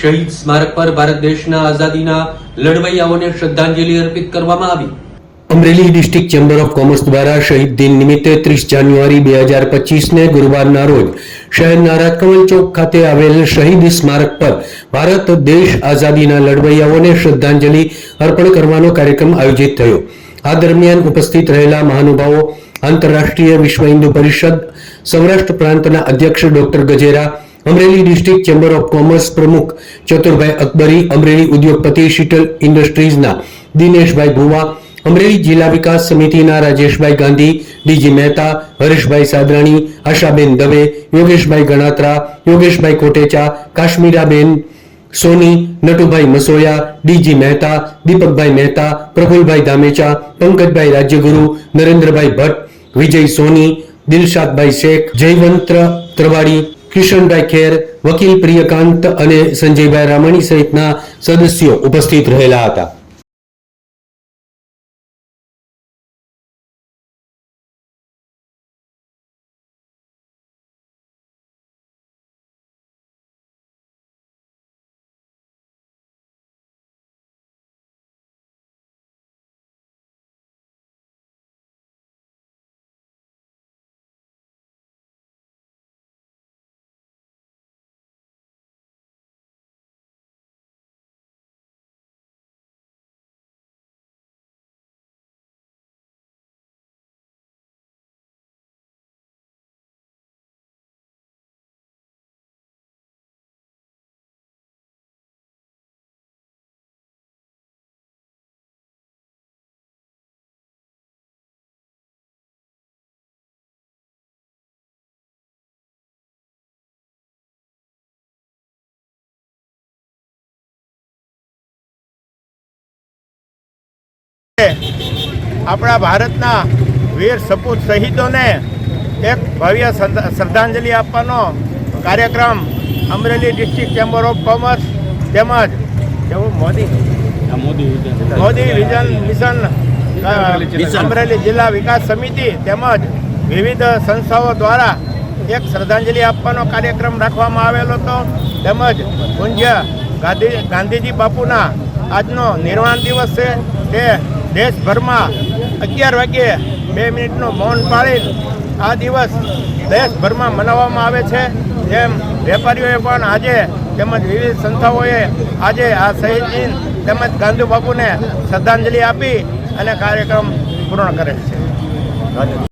શહીદ સ્મારક પર ભારત દેશના આઝાદીના લડવૈયાઓને શ્રદ્ધાંજલિ અર્પિત કરવામાં આવી. Amreli district chamber of commerce દ્વારા શહીદ દિન નિમિત્તે ત્રીસ જાન્યુઆરી બે હજાર પચીસને ગુરુવારના રોજ શહેરના રાજકમલ ચોક ખાતે આવેલ શહીદ સ્મારક પર ભારત દેશ આઝાદીના લડવૈયાઓને શ્રદ્ધાંજલિ અર્પણ કરવાનો કાર્યક્રમ આયોજિત થયો. આ દરમિયાન ઉપસ્થિત રહેલા મહાનુભાવો, આંતરરાષ્ટ્રીય વિશ્વ હિન્દુ પરિષદ, સૌરાષ્ટ્ર પ્રાંતના અધ્યક્ષ doctor Gajera Amreli district chamber of commerce પ્રમુખ ચતુરભાઈ અકબરી, અમરેલી ઉદ્યોગપતિ શીટલ ઇન્ડસ્ટ્રીઝના દિનેશભાઈ ભુવા, અમરેલી જિલ્લા વિકાસ સમિતિના રાજેશભાઈ ગાંધી, ડીજી મહેતા, હરેશભાઈ સાદરાણી, આશાબેન દવે, યોગેશભાઈ ગણાત્રા, યોગેશભાઈ કોટેચા, કાશ્મીરાબેન સોની, નટુભાઈ મસોયા, ડીજી મહેતા, દીપકભાઈ મહેતા, પ્રફુલભાઈ ધામેચા, પંકજભાઈ રાજ્યગુરુ, નરેન્દ્રભાઈ ભટ્ટ, વિજય સોની, દિલશાદભાઈ શેખ, જયવંત ત્રવાડી કિશનભાઈ ખેર વકીલ પ્રિયકાંત અને સંજયભાઈ રામાણી સહિતના સદસ્યો ઉપસ્થિત રહેલા હતા. આપણા ભારતના વીર સપૂત શહીદોને એક ભવ્ય શ્રદ્ધાંજલિ આપવાનો કાર્યક્રમ Amreli district chamber of commerce તેમજ કેવું Modi. Modi vision mission. Amreli જિલ્લા વિકાસ સમિતિ તેમજ વિવિધ સંસ્થાઓ દ્વારા એક શ્રદ્ધાંજલિ આપવાનો કાર્યક્રમ રાખવામાં આવેલો હતો. તેમજ પૂજ્ય ગાંધી ગાંધીજી બાપુના આજનો નિર્વાણ દિવસ છે. તે દેશભરમાં અગિયાર વાગ્યે બે મિનિટનું મૌન પાળી આ દિવસ દેશભરમાં મનાવવામાં આવે છે. જેમ વેપારીઓએ પણ આજે તેમજ વિવિધ સંસ્થાઓએ આજે આ શહીદ દિન તેમજ ગાંધી બાપુને શ્રદ્ધાંજલિ આપી અને કાર્યક્રમ પૂર્ણ કરે છે.